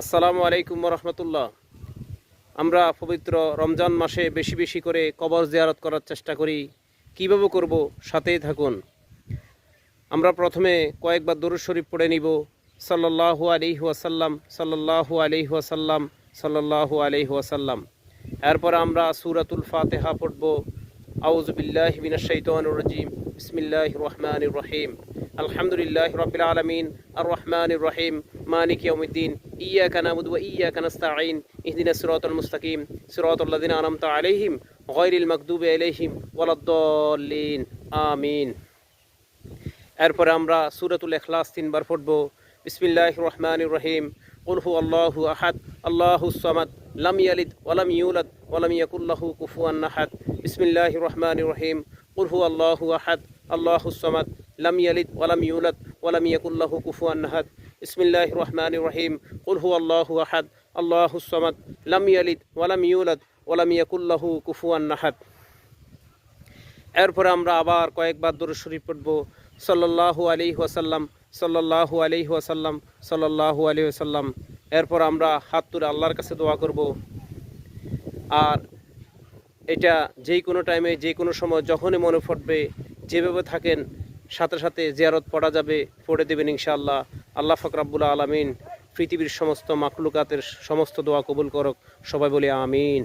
আসসালামু আলাইকুম রহমতুল্লাহ আমরা পবিত্র রমজান মাসে বেশি বেশি করে কবর জিয়ারত করার চেষ্টা করি। কীভাবে করব সাথেই থাকুন। আমরা প্রথমে কয়েকবার দরুদ শরীফ পড়ে নিব। সাল্লাল্লাহু আলাইহি ওয়াসাল্লাম, সাল্লাল্লাহু আলাইহি ওয়াসাল্লাম, সাল্লাল্লাহু আলাইহি ওয়াসাল্লাম। এরপর আমরা সূরাতুল ফাতেহা পড়ব। আউযু বিল্লাহি মিনাশ শাইতানির রাজিম। বিসমিল্লাহির রহমানির রহিম। আলহামদুলিল্লাহি রাব্বিল আলামিন। আর রহিম। মালিক ইয়াউমিদ্দিন। ইয়াকা নাবুদু ওয়া ইয়াকা নাস্তাঈন। ইহদিনাস সিরাতাল মুস্তাকিম। সিরাতাল লাযিনা আনআমতা আলাইহিম। গায়রিল মাগদুবি আলাইহিম। ওয়ালাদ-দাল্লিন। আমিন। এরপরে আমরা সুরাতুল এখলাস তিনবার পড়ব। বিসমিল্লাহ রহমান রহিম। উলহু আল্লাহু আহাদ। আল্লাহু লাম ইয়ালিদ ওয়ালাম ইউলাদ ওয়ালাম ইয়াকুল্লাহু কুফুয়ান নাহাদ বিসমিল্লাহ রহমান রহিম উলহু আল্লাহু আহাদ আল্লাহু সামাদ লাম ইয়ালিদ ওয়ালাম ইউলাদ ওয়ালাম ইয়াকুল্লাহু কুফুয়ান নাহাদ বিসমিল্লাহ রহমান রহিম উলহু আল্লাহু আহাদ আল্লাহু সামাদ লাম ইয়ালিদ ওয়ালাম ইউলাদ ওয়ালাম ইয়াকুল্লাহু কুফুয়ান নাহাদ এরপরে আমরা আবার কয়েকবার দরুদ শরীফ পড়ব। সাল্লাল্লাহু আলাইহি ওয়াসাল্লাম, সাল্লাল্লাহু আলাইহি ওয়াসাল্লাম, সাল্লাল্লাহু আলাইহি ওয়াসাল্লাম। এরপর আমরা হাত তুলে আল্লাহর কাছে দোয়া করব। আর এটা যে কোনো টাইমে যে কোনো সময় যখনই মনে পড়বে, যেভাবে থাকেন, সাথে সাথে জিয়ারত পড়া যাবে, পড়ে দেবেন ইনশাআল্লাহ। আল্লাহ ফকরাবুল আলমিন পৃথিবীর সমস্ত মাকলুকাতের সমস্ত দোয়া কবুল করক। সবাই বলি আমিন।